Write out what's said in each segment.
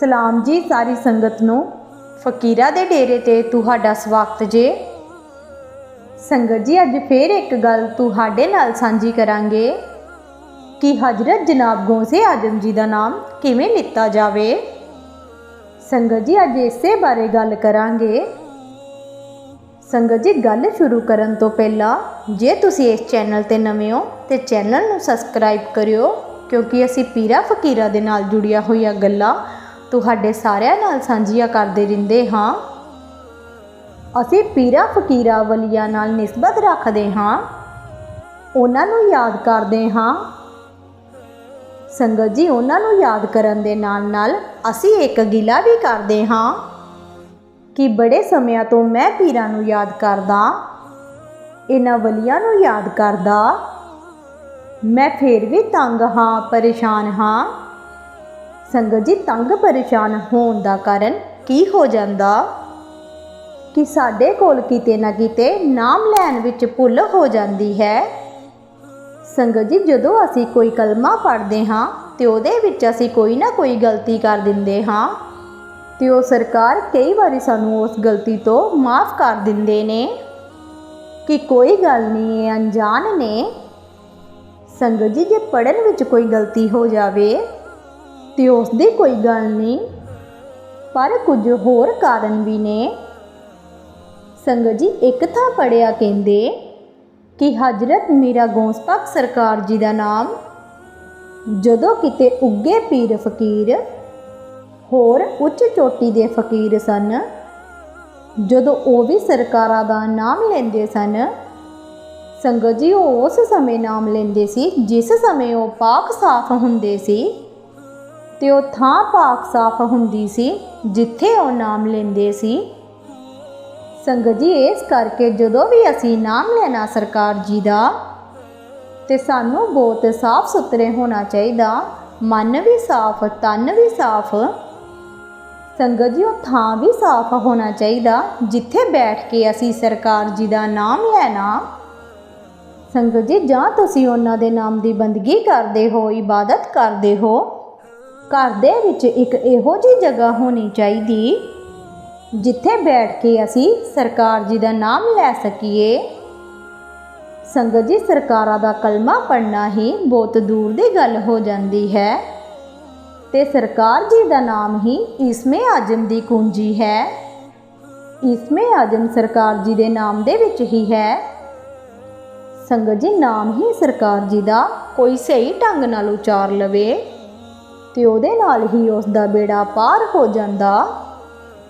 ਸਲਾਮ ਜੀ ਸਾਰੀ ਸੰਗਤ ਨੂੰ। ਫਕੀਰਾ ਦੇ ਡੇਰੇ ਤੇ ਤੁਹਾਡਾ ਸਵਾਗਤ ਜੇ। ਸੰਗਤ ਜੀ, ਅੱਜ ਫੇਰ ਇੱਕ ਗੱਲ ਤੁਹਾਡੇ ਨਾਲ ਸਾਂਝੀ ਕਰਾਂਗੇ ਕਿ ਹਜ਼ਰਤ ਜਨਾਬ ਗੋਸੇ ਆਜਮ ਜੀ ਦਾ ਨਾਮ ਕਿਵੇਂ ਲਿੱਤਾ ਜਾਵੇ। ਸੰਗਤ ਜੀ, ਅੱਜ ਇਸੇ ਬਾਰੇ ਗੱਲ ਕਰਾਂਗੇ। ਸੰਗਤ ਜੀ, ਗੱਲ ਸ਼ੁਰੂ ਕਰਨ ਤੋਂ ਪਹਿਲਾਂ ਜੇ ਤੁਸੀਂ ਇਸ ਚੈਨਲ ਤੇ ਨਵੇਂ ਹੋ ਤੇ ਚੈਨਲ ਨੂੰ ਸਬਸਕ੍ਰਾਈਬ ਕਰਿਓ, ਕਿਉਂਕਿ ਅਸੀਂ ਪੀਰਾ ਫਕੀਰਾ ਦੇ ਨਾਲ ਜੁੜੀਆਂ ਹੋਈਆਂ ਗੱਲਾਂ ਤੁਹਾਡੇ ਸਾਰਿਆਂ ਨਾਲ ਸਾਂਝੀਆਂ ਕਰਦੇ ਰਹਿੰਦੇ ਹਾਂ। ਅਸੀਂ ਪੀਰਾ ਫਕੀਰਾ ਵਲੀਆਂ ਨਾਲ ਨਿਸਬਤ ਰੱਖਦੇ ਹਾਂ। ਉਹਨਾਂ ਨੂੰ ਯਾਦ ਕਰਦੇ ਹਾਂ। ਸੰਗਤ ਜੀ, ਉਹਨਾਂ ਨੂੰ ਯਾਦ ਕਰਨ ਦੇ ਨਾਲ ਨਾਲ ਅਸੀਂ ਇੱਕ ਗਿਲਾ ਵੀ ਕਰਦੇ ਹਾਂ ਕਿ ਬੜੇ ਸਮਿਆਂ ਤੋਂ ਮੈਂ ਪੀਰਾਂ ਨੂੰ ਯਾਦ ਕਰਦਾ, ਇਹਨਾਂ ਵਲੀਆਂ ਨੂੰ ਯਾਦ ਕਰਦਾ। ਮੈਂ ਫੇਰ ਵੀ ਤੰਗ ਹਾਂ, ਪਰੇਸ਼ਾਨ ਹਾਂ। ਸੰਗਤ ਜੀ ਤੰਗ ਪਰੇਸ਼ਾਨ ਹੋਣ ਦਾ ਕਾਰਨ ਕੀ ਹੋ ਜਾਂਦਾ? ਕਿ ਸਾਡੇ ਕੋਲ ਕਿਤੇ ਨਾ ਕਿਤੇ ਨਾਮ ਲੈਣ ਵਿੱਚ ਭੁੱਲ ਹੋ ਜਾਂਦੀ ਹੈ? ਸੰਗਤ ਜੀ, ਜਦੋਂ ਅਸੀਂ ਕੋਈ ਕਲਮਾ ਪੜ੍ਹਦੇ ਹਾਂ ਤੇ ਉਹਦੇ ਵਿੱਚ ਅਸੀਂ ਕੋਈ ਨਾ ਕੋਈ ਗਲਤੀ ਕਰ ਦਿੰਦੇ ਹਾਂ ਤੇ ਉਹ ਸਰਕਾਰ ਕਈ ਵਾਰੀ ਸਾਨੂੰ ਉਸ ਗਲਤੀ ਤੋਂ ਮਾਫ ਕਰ ਦਿੰਦੇ ਨੇ ਕਿ ਕੋਈ ਗੱਲ ਨਹੀਂ, ਇਹ ਅਣਜਾਣ ਨੇ। ਸੰਗਤ ਜੀ, ਜੇ ਪੜਨ ਵਿੱਚ ਕੋਈ ਗਲਤੀ ਹੋ ਜਾਵੇ ਤੇ ਉਸ ਦੀ ਕੋਈ ਗੱਲ ਨਹੀਂ। ਪਰ ਕੁਝ ਹੋਰ ਕਾਰਨ ਵੀ ਨੇ। ਸੰਗਤ ਜੀ, ਇੱਕ ਥਾਂ ਪੜਿਆ ਕਹਿੰਦੇ ਕਿ ਹਜ਼ਰਤ ਮੀਰਾ ਗੋਸਪਾਕ ਸਰਕਾਰ ਜੀ ਦਾ ਨਾਮ, ਜਦੋਂ ਕਿਤੇ ਉੱਗੇ ਪੀਰ ਫਕੀਰ, ਹੋਰ ਉੱਚ ਚੋਟੀ ਦੇ ਫਕੀਰ ਸਨ, ਜਦੋਂ ਉਹ ਵੀ ਸਰਕਾਰਾਂ ਦਾ ਨਾਮ ਲੈਂਦੇ ਸਨ, ਸੰਗਤ ਜੀ ਉਸ ਸਮੇਂ ਨਾਮ ਲੈਂਦੇ ਸੀ, ਜਿਸ ਸਮੇਂ ਉਹ ਪਾਕ ਸਾਫ਼ ਹੁੰਦੇ ਸੀ। ਤੇ ਉਹ ਥਾਂ ਪਾਕ ਸਾਫ਼ ਹੁੰਦੀ ਸੀ, ਜਿੱਥੇ ਉਹ ਨਾਮ ਲੈਂਦੇ ਸੀ। ਸੰਗਤ ਜੀ, ਇਸ ਕਰਕੇ ਜਦੋਂ ਵੀ ਅਸੀਂ ਨਾਮ ਲੈਣਾ ਸਰਕਾਰ ਜੀ ਦਾ, ਤੇ ਸਾਨੂੰ ਬਹੁਤ ਸਾਫ਼ ਸੁਥਰੇ ਹੋਣਾ ਚਾਹੀਦਾ। ਮਨ ਵੀ ਸਾਫ਼, ਤਨ ਵੀ ਸਾਫ਼। ਸੰਗਤ ਜੀ, ਉਹ ਥਾਂ ਵੀ ਸਾਫ਼ ਹੋਣਾ ਚਾਹੀਦਾ, ਜਿੱਥੇ ਬੈਠ ਕੇ ਅਸੀਂ ਸਰਕਾਰ ਜੀ ਦਾ ਨਾਮ ਲੈਣਾ। ਸੰਗਤ ਜੀ, ਜਾਂ ਤੁਸੀਂ ਉਹਨਾਂ ਦੇ ਨਾਮ ਦੀ ਬੰਦਗੀ ਕਰਦੇ ਹੋ, ਇਬਾਦਤ ਕਰਦੇ ਹੋ ਘਰ ਦੇ ਵਿੱਚ ਇੱਕ ਇਹੋ ਜਿਹੀ ਜਗ੍ਹਾ ਹੋਣੀ ਚਾਹੀਦੀ ਜਿੱਥੇ ਬੈਠ ਕੇ ਅਸੀਂ ਸਰਕਾਰ ਜੀ ਦਾ ਨਾਮ ਲੈ ਸਕੀਏ। ਸੰਗਤ ਜੀ, ਸਰਕਾਰਾਂ ਦਾ ਕਲਮਾ ਪੜਨਾ ਹੀ ਬਹੁਤ ਦੂਰ ਦੀ ਗੱਲ ਹੋ ਜਾਂਦੀ ਹੈ ਤੇ ਸਰਕਾਰ ਜੀ ਦਾ ਨਾਮ ਹੀ ਇਸਮੇ ਆਜਮ ਦੀ ਕੁੰਜੀ ਹੈ। ਇਸਮੇ ਆਜਮ ਸਰਕਾਰ ਜੀ ਦੇ ਨਾਮ ਦੇ ਵਿੱਚ ਹੀ ਹੈ। ਸੰਗਤ ਜੀ, ਨਾਮ ਹੀ ਸਰਕਾਰ ਜੀ ਦਾ ਕੋਈ ਸਹੀ ਢੰਗ ਨਾਲ ਉਚਾਰ ਲਵੇ। ਤੇ ਉਹਦੇ ਨਾਲ ਹੀ ਉਸ ਦਾ ਬੇੜਾ ਪਾਰ ਹੋ ਜਾਂਦਾ।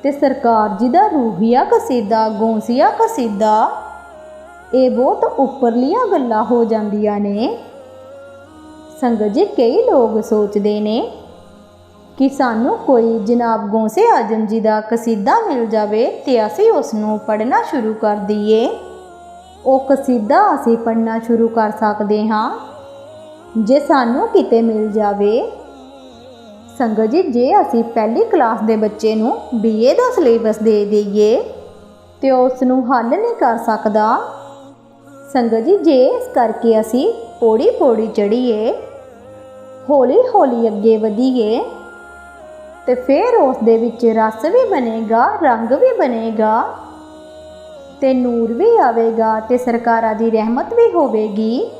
ਤੇ ਸਰਕਾਰ ਜੀ ਦਾ ਰੂਹੀਆ ਕਸੀਦਾ ਗੌਂਸੀਆ ਕਸੀਦਾ, ਇਹ ਬਹੁਤ ਉੱਪਰਲੀਆਂ ਗੱਲਾਂ ਹੋ ਜਾਂਦੀਆਂ ਨੇ। ਸੰਗਤ ਜੀ, ਕਈ ਲੋਕ ਸੋਚਦੇ ਨੇ ਕਿ ਸਾਨੂੰ ਕੋਈ ਜਨਾਬ ਗੌਂਸੇ ਆਜਮ ਜੀ ਦਾ ਕਸੀਦਾ ਮਿਲ ਜਾਵੇ ਤੇ ਅਸੀਂ ਉਸ ਨੂੰ ਪੜ੍ਹਨਾ ਸ਼ੁਰੂ ਕਰ ਦਈਏ। ਉਹ ਕਸੀਦਾ ਅਸੀਂ ਪੜ੍ਹਨਾ ਸ਼ੁਰੂ ਕਰ ਸਕਦੇ ਹਾਂ। ਜੇ ਸਾਨੂੰ ਕਿਤੇ ਮਿਲ ਜਾਵੇ ਸੰਗਤ ਜੀ, ਜੇ ਅਸੀਂ ਪਹਿਲੀ ਕਲਾਸ ਦੇ ਬੱਚੇ ਨੂੰ ਬੀਏ ਦਾ ਸਿਲੇਬਸ ਦੇ ਦਈਏ, ਤੇ ਉਸ ਨੂੰ ਹੱਲ ਨਹੀਂ ਕਰ ਸਕਦਾ। ਸੰਗਤ ਜੀ, ਜੇ ਇਸ ਕਰਕੇ ਅਸੀਂ ਪੌੜੀ ਪੌੜੀ ਚੜੀਏ ਹੌਲੀ ਹੌਲੀ ਅੱਗੇ ਵਧੀਏ, ਤੇ ਫਿਰ ਉਸ ਦੇ ਵਿੱਚ ਰਸ ਵੀ ਬਣੇਗਾ, ਰੰਗ ਵੀ ਬਣੇਗਾ, ਤੇ ਨੂਰ ਵੀ ਆਵੇਗਾ, ਤੇ ਸਰਕਾਰਾਂ ਦੀ ਰਹਿਮਤ ਵੀ ਹੋਵੇਗੀ।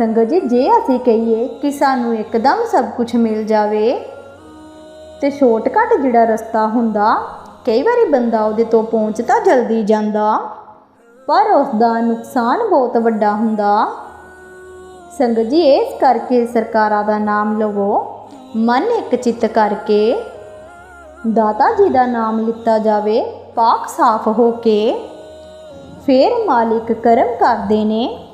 ਸੰਗਤ ਜੀ, ਜੇ ਅਸੀਂ ਕਹੀਏ ਕਿ ਸਾਨੂੰ ਇੱਕਦਮ ਸਭ ਕੁਝ ਮਿਲ ਜਾਵੇ ਤੇ ਸ਼ਾਰਟਕਟ ਜਿਹੜਾ ਰਸਤਾ ਹੁੰਦਾ, ਕਈ ਵਾਰੀ ਬੰਦਾ ਉਹਦੇ ਤੋਂ ਪਹੁੰਚ ਤਾਂ ਜਲਦੀ ਜਾਂਦਾ, ਪਰ ਉਸ ਦਾ ਨੁਕਸਾਨ ਬਹੁਤ ਵੱਡਾ ਹੁੰਦਾ। ਸੰਗਤ ਜੀ, ਇਸ ਕਰਕੇ ਸਰਕਾਰਾਂ ਦਾ ਨਾਮ ਲਵੋ, ਮਨ ਇੱਕ ਚਿੱਤ ਕਰਕੇ ਦਾਤਾ ਜੀ ਦਾ ਨਾਮ ਲਿੱਤਾ ਜਾਵੇ, ਪਾਕ ਸਾਫ਼ ਹੋ ਕੇ, ਫੇਰ ਮਾਲਿਕ ਕਰਮ ਕਰਦੇ ਨੇ।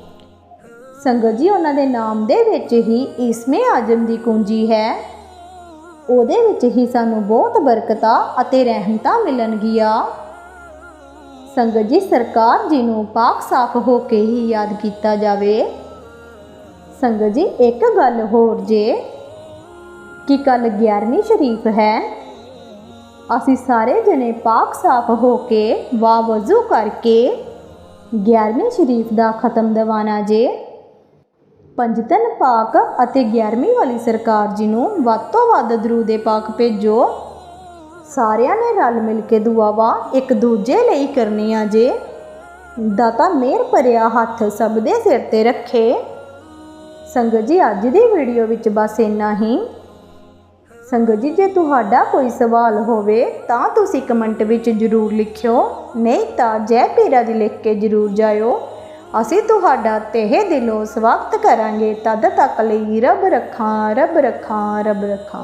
ਸੰਗਤ ਜੀ, ਉਹਨਾਂ ਦੇ ਨਾਮ ਦੇ ਵਿੱਚ ਹੀ ਇਸਮੇ ਆਜਮ ਦੀ ਕੁੰਜੀ ਹੈ। ਉਹਦੇ ਵਿੱਚ ਹੀ ਸਾਨੂੰ ਬਹੁਤ ਬਰਕਤਾਂ ਅਤੇ ਰਹਿਮਤਾਂ ਮਿਲਣਗੀਆਂ। ਸੰਗਤ ਜੀ, ਸਰਕਾਰ ਜੀ ਨੂੰ ਪਾਕ ਸਾਫ਼ ਹੋ ਕੇ ਹੀ ਯਾਦ ਕੀਤਾ ਜਾਵੇ। ਸੰਗਤ ਜੀ, ਇੱਕ ਗੱਲ ਹੋਰ ਜੇ, ਕਿ ਕੱਲ 11ਵੀਂ ਸ਼ਰੀਫ ਹੈ। ਅਸੀਂ ਸਾਰੇ ਜਣੇ ਪਾਕ ਸਾਫ਼ ਹੋ ਕੇ ਵਾ ਵਜ਼ੂ ਕਰਕੇ 11ਵੀਂ ਸ਼ਰੀਫ ਦਾ ਖਤਮ ਦਵਾਨਾ ਜੇ। ਪੰਜਤਨ ਪਾਕ ਅਤੇ 11ਵੀਂ ਵਾਲੀ ਸਰਕਾਰ ਜੀ ਨੂੰ ਵੱਧ ਤੋਂ ਵੱਧ ਦਰੂਦੇ ਪਾਕ ਭੇਜੋ, ਸਾਰਿਆਂ ਨੇ ਰਲ ਮਿਲ ਕੇ ਦੁਆਵਾਂ ਇੱਕ ਦੂਜੇ ਲਈ ਕਰਨੀਆਂ ਜੇ। ਦਾਤਾ ਮਿਹਰ ਭਰਿਆ ਹੱਥ ਸਭ ਦੇ ਸਿਰ ਤੇ ਰੱਖੇ। ਸੰਗਤ ਜੀ, ਅੱਜ ਦੀ ਵੀਡੀਓ ਵਿੱਚ ਬਸ ਇੰਨਾ ਹੀ। ਸੰਗਤ ਜੀ, ਜੇ ਤੁਹਾਡਾ ਕੋਈ ਸਵਾਲ ਹੋਵੇ ਤਾਂ ਤੁਸੀਂ ਕਮੈਂਟ ਵਿੱਚ ਜ਼ਰੂਰ ਲਿਖਿਓ, ਨਹੀਂ ਤਾਂ ਜੈ ਪੀਰਾ ਦੀ ਲਿਖ ਕੇ ਜ਼ਰੂਰ ਜਾਇਓ। ਅਸੀਂ ਤੁਹਾਡਾ ਤਹਿ ਦਿਲੋਂ ਸਵਾਗਤ ਕਰਾਂਗੇ। ਤਦ ਤੱਕ ਲਈ ਰੱਬ ਰੱਖਾਂ ਰੱਬ ਰੱਖਾਂ ਰੱਬ ਰੱਖਾਂ।